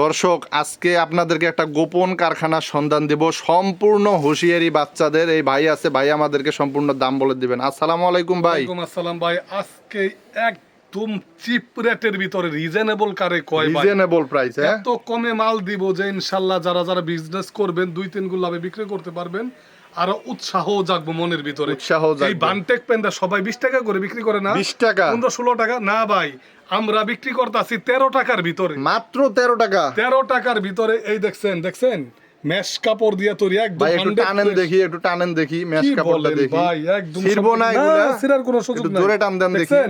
দর্শক আজকে আপনাদেরকে একটা গোপন কারখানার সন্ধান দেব। সম্পূর্ণ হুঁশিয়ারি বাচ্চাদের। এই ভাই আছে ভাই আমাদেরকে সম্পূর্ণ দাম বলে দিবেন। আসসালামু আলাইকুম ভাই। আসসালাম ভাই। আজকে একদম চিপ রেটের ভিতরে রিজনেবল কারে কয় রিজনেবল প্রাইস হ্যাঁ? এত কমে মাল দিব যে ইনশাল্লাহ যারা যারা বিজনেস করবেন দুই তিনগুলো লাভে বিক্রি করতে পারবেন। আরও উৎসাহ জাগবো মনের ভিতরে। উৎসাহ এই বানটেক পেনটা সবাই বিশ টাকা করে বিক্রি করে না? 20 টাকা? পনেরো ষোলো টাকা? না ভাই আমরা বিক্রি করতেছি তেরো টাকার ভিতরে। মাত্র তেরো টাকা। তেরো টাকার ভিতরে এই দেখছেন দেখছেন? মেশ কাপড় দিয়ে তৈরি একদম ভাই একটু টানেন দেখি একটু টানেন দেখি কাপড়টা দেখি। ভাই একদম ছিড়বো না এগুলা। ছিঁড়ার কোনো সুযোগ নাই। জোরে টান দেন দেখি।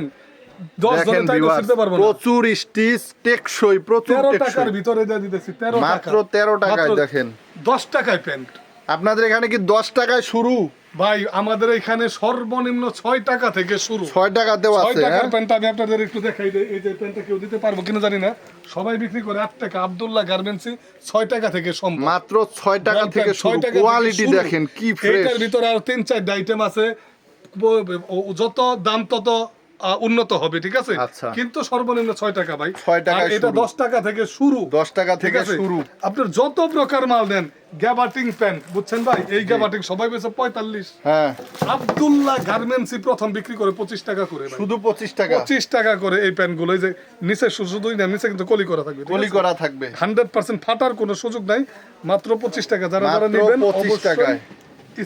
প্রচুর স্টিচ টেকসই প্রচুর টাকার ভিতরে দিয়ে দিতেছি মাত্র তেরো টাকায় দেখেন। দশ টাকায় প্যান্ট আপনাদের এখানে কি দশ টাকায় শুরু? ভাই আমাদের এখানে সর্বনিম্ন ছয় টাকা থেকে শুরু। ছয় টাকাতেও ছয় আছে টাকার হ্যাঁ? প্যান্ট আমি আপনাদের একটু দেখাই দিই। এই যে প্যান্টটা কেউ দিতে পারব কিনা জানি না। সবাই বিক্রি করে আট টাকা। আবদুল্লাহ গার্মেন্টসি ছয় টাকা থেকে সম্ভব। মাত্র ছয় টাকা থেকে ছয় টাকা কোয়ালিটি দেখেন কি ফ্রেশ এইটার ভিতরে আর তিন চারটা আইটেম আছে। যত দাম তত উন্নত হবে ঠিক আছে? আচ্ছা। কিন্তু সর্বনিম্ন ছয় টাকা ভাই। ছয় আর এটা দশ টাকা থেকে শুরু দশ টাকা থেকে শুরু। আপনার যত প্রকার মাল দেন গ্যাবাটিং প্যান্ট বুঝছেন ভাই? এই গ্যাবাটিং সবাই বেছে পঁয়তাল্লিশ। হ্যাঁ। আব্দুল্লাহ গার্মেন্টসই প্রথম বিক্রি করে পঁচিশ টাকা করে শুধু পঁচিশ টাকা। পঁচিশ টাকা করে এই প্যান্টগুলো যে নিচে শুধুই না নিচে কিন্তু কলি করা থাকবে কলি করা থাকবে। হান্ড্রেড পার্সেন্ট ফাটার কোনো সুযোগ নাই মাত্র পঁচিশ টাকা। যারা যারা নেবেন 25 টাকায়।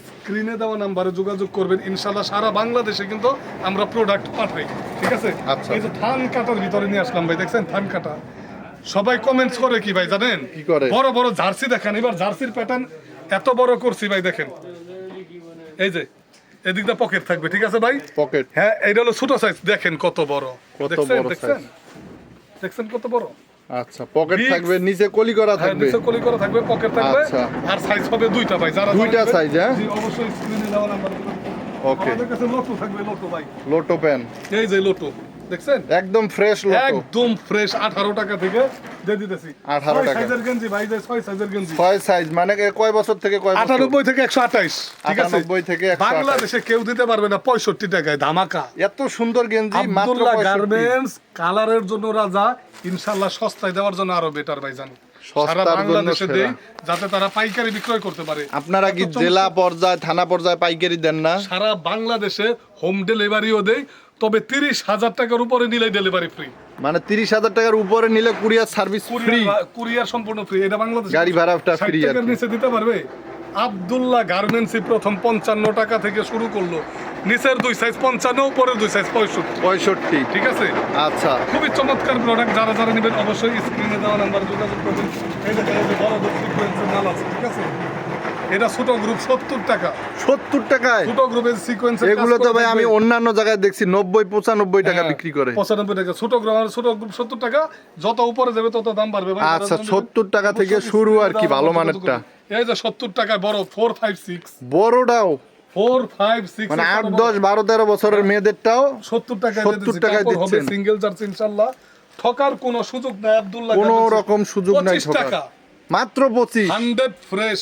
স্ক্রিনে দেওয়া নাম্বারে যোগাযোগ করবেন। ইনশাল্লাহ সারা বাংলাদেশে কিন্তু আমরা প্রোডাক্ট পাঠাই। ঠিক আছে? আচ্ছা। এই যে থান কাটার ভিতরে নিয়ে আসলাম ভাই দেখছেন? থান কাটা। সবাই কমেন্টস করে কি ভাই জানেন? কি করে? বড় বড় জার্সি দেখেন। এবার জার্সির প্যাটার্ন এত বড় করছি ভাই দেখেন। এই যে এদিকটা পকেট থাকবে ঠিক আছে ভাই? পকেট হ্যাঁ এইটা হলো ছোট সাইজ দেখেন কত বড়। দেখছেন? দেখছেন? দেখছেন কত বড়? আচ্ছা পকেট থাকবে নিচে কলি করা হ্যাঁ থাকবে। নিচে কলি করা থাকবে পকেট থাকবে আচ্ছা। আর সাইজ হবে দুইটা ভাই যারা দুইটা সাইজ হ্যাঁ? জি, অবশ্যই স্ক্রিনে দেওয়া নাম্বার ওকে আমাদের কাছে লোটো থাকবে লোটো ভাই। লোটো পেন এই যে লোটো দেখছেন? একদম ফ্রেশ লোটো একদম ফ্রেশ 18 টাকা থেকে দিয়ে দিতেছি। 18 টাকা। সাইজের গেঞ্জি ভাই যে সাইজের গেঞ্জি। ছয় সাইজ মানে কয় বছর থেকে কয় 98 থেকে 128 ঠিক আছে? 98 থেকে 128 বাংলাদেশে কেউ দিতে পারবে না 65 টাকায় ধামাকা। এত সুন্দর গেঞ্জি মাত্র গার্মেন্টস কালারের জন্য রাজা ইনশাআল্লাহ সস্তায় দেওয়ার জন্য আরও বেটার ভাই জান। সস্তার সারা জন্য বাংলাদেশে সেরা। দেই যাতে তারা পাইকারি বিক্রয় করতে পারে। আপনারা কি জেলা পর্যায়ে থানা পর্যায়ে পাইকারি দেন না? সারা বাংলাদেশে হোম ডেলিভারিও দেয় তবে তিরিশ হাজার টাকার উপরে নিলে ডেলিভারি ফ্রি মানে তিরিশ হাজার টাকার উপরে নিলে কুরিয়ার সার্ভিস ফ্রি। কুরিয়ার সম্পূর্ণ ফ্রি এটা বাংলাদেশ গাড়ি ভাড়াটা free আর নিচে দিতে পারবে? আব্দুল্লাহ গার্মেন্টসই প্রথম পঞ্চান্ন টাকা থেকে শুরু করল। নিচের দুই সাইজ পঞ্চান্ন উপরের দুই সাইজ পঁয়ষট্টি। পঁয়ষট্টি। ঠিক আছে? আচ্ছা। খুবই চমৎকার প্রোডাক্ট যারা যারা নেবেন অবশ্যই স্ক্রিনে দেওয়া নাম্বার যোগাযোগ করবেন। এই দেখেন বড় মাল আছে ঠিক আছে? এটা ছোট গ্রুপ সত্তর টাকা। সত্তর টাকায়? ছোট গ্রুপের সিকোয়েন্সের এগুলো তো ভাই আমি অন্যান্য জায়গায় দেখছি নব্বই পঁচানব্বই টাকা হ্যাঁ, বিক্রি করে। পঁচানব্বই টাকা। ছোট গ্রাম ছোট গ্রুপ সত্তর টাকা। যত উপরে যাবে তত দাম বাড়বে। আচ্ছা, 70 টাকা থেকে শুরু আর কি, ভালো মানেরটা। এই যে সত্তর টাকায় বড় ফোর ফাইভ সিক্স বড়টাও? ফোর ফাইভ সিক্স মানে আট দশ বারো তেরো বছরের মেয়েদেরটাও সত্তর টাকায় 70 টাকায় দিচ্ছেন। সিঙ্গেল চার্জ ইনশাল্লাহ ঠকার কোনো সুযোগ নাই আব্দুল্লাহ কোনো রকম সুযোগ নাই ঠকার। মাত্র পঁচিশ। হান্ড্রেড ফ্রেশ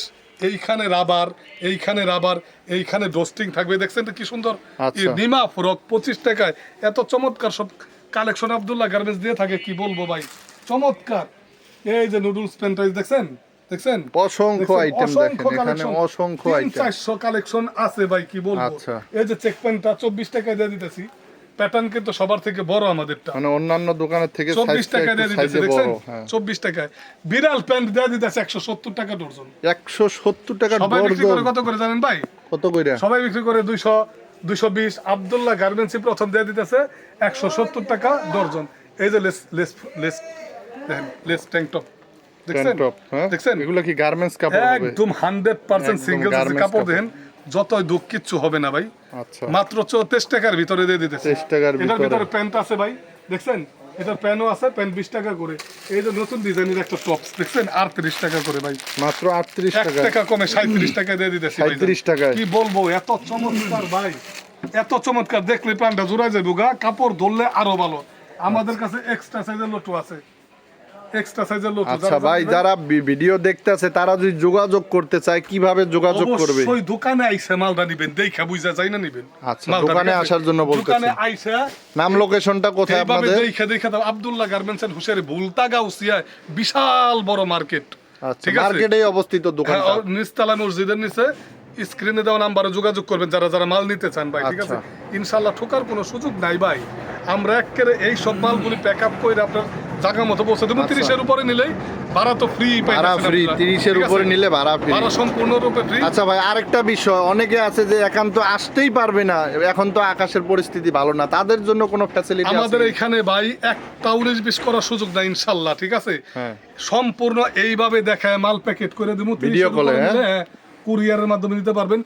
এইখানে রাবার এইখানে রাবার এইখানে ডোস্টিং থাকবে। দেখছেন তো কি সুন্দর? আচ্ছা। নিমা ফ্রক পঁচিশ টাকায়। এত চমৎকার সব কালেকশন আব্দুল্লাহ গার্মেন্টস দিয়ে থাকে কি বলব ভাই? চমৎকার। এই যে নুডলস প্যান্টাইজ দেখছেন? দেখছেন? অসংখ্য আইটেম দেখেন অসংখ্য এখানে অসংখ্য আইটেম চারশো কালেকশন আছে ভাই কি বলব? আচ্ছা। এই যে চেক প্যান্টটা চব্বিশ টাকায় দিয়ে দিতেছি। প্যাটার্ন কিন্তু সবার থেকে বড় আমাদেরটা। মানে অন্যান্য দোকানের থেকে চব্বিশ টাকা দিয়ে দিতেছে দেখছেন? হ্যাঁ। চব্বিশ টাকায়। বিড়াল প্যান্ট দিয়ে দিতেছে একশো সত্তর টাকা ডর্জন। একশো সত্তর টাকা সবাই বিক্রি করে কত করে জানেন ভাই? কত কইরা? সবাই বিক্রি করে দুইশো দুইশো বিশ। আবদুল্লাহ গার্মেন্টসই প্রথম দিয়ে দিতেছে একশো সত্তর টাকা ডর্জন। এই যে lace lace lace lace tank top দেখছেন? হ্যাঁ? দেখছেন? এগুলো কি গার্মেন্টস কাপড় একদম হান্ড্রেড পার্সেন্ট সিঙ্গেল কাপড়। দেন যতই দুঃখ কিচ্ছু হবে না ভাই। আচ্ছা। মাত্র চৌত্রিশ টাকার ভিতরে দিয়ে দিতেছে। 23 টাকার এটার ভিতরে। প্যান্ট আছে ভাই। দেখছেন? এটার প্যানও আছে প্যান্ট বিশ টাকা করে। এই যে নতুন ডিজাইনের একটা টপস দেখছেন? আটত্রিশ টাকা করে ভাই। মাত্র আটত্রিশ টাকা টাকা কমে সাঁত্রিশ টাকা দিয়ে দিতেছি। 37 টাকায়। কি বলব এত চমৎকার ভাই। এত চমৎকার। দেখলে প্যান্টটা জোড়া যাবে গা। কাপড় ধরলে আরও ভালো। আমাদের কাছে এক্সট্রা সাইজের লোটো আছে। এক্সট্রা সাইজের লোটো আচ্ছা ভাই যারা ভিডিও দেখতেছে তারা যদি যোগাযোগ করতে চায় কীভাবে যোগাযোগ করবে? অবশ্যই দোকানে আইসে মালটা নিবেন দেখা বুঝা যায় না নিবেন? আচ্ছা, দোকানে আসার জন্য বলতেছেন। দোকানে আইসে নাম লোকেশনটা কোথায় আপনাদের? দেখে দেখে দাও আব্দুল্লাহ গার্মেন্টস এন্ড বিশাল বড় মার্কেট আচ্ছা ঠিক আছে? মার্কেটেই অবস্থিত দোকানটা। হ্যাঁ, ও নিচতলা মসজিদের নিচে স্ক্রিনে দেওয়া নাম্বারে যোগাযোগ করবেন যারা যারা মাল নিতে চান ভাই ঠিক আছে? আচ্ছা। ইনশাল্লাহ ঠোকার কোনো সুযোগ নাই ভাই। আমরা একেবারে এই সব মালগুলি প্যাক আপ করে আপনার জায়গা মতো পৌঁছে দেবো। তিরিশের উপরে নিলেই ভাড়া তো ফ্রি আচ্ছা। ভাড়া ফ্রি তিরিশের উপরে নিলে ভাড়া ফ্রি ভাড়া সম্পূর্ণরূপে ফ্রি আচ্ছা ভাই আরেকটা বিষয় অনেকে আছে যে একান্ত আসতেই পারবে না এখন তো আকাশের পরিস্থিতি ভালো না তাদের জন্য কোনো ফ্যাসিলিটি আমাদের এখানে ভাই একটা উনিশ বিশ করার সুযোগ নাই ইনশাল্লাহ ঠিক আছে? হ্যাঁ। সম্পূর্ণ এইভাবে দেখায় মাল প্যাকেট করে দেবো call এ, হ্যাঁ? কুরিয়ারের মাধ্যমে দিতে পারবেন।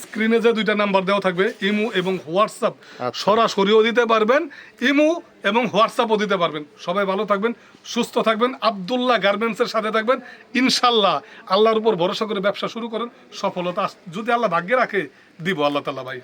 স্ক্রিনে যে দুইটা নাম্বার দেওয়া থাকবে ইমু এবং হোয়াটসঅ্যাপ আচ্ছা। সরাসরিও দিতে পারবেন। ইমু এবং হোয়াটসঅ্যাপও দিতে পারবেন। সবাই ভালো থাকবেন সুস্থ থাকবেন আবদুল্লাহ গার্মেন্টসের সাথে থাকবেন। ইনশাল্লাহ আল্লাহর উপর ভরসা করে ব্যবসা শুরু করেন সফলতা যদি আল্লাহ ভাগ্যে রাখে দিব আল্লাহ তাল্লাহ ভাই।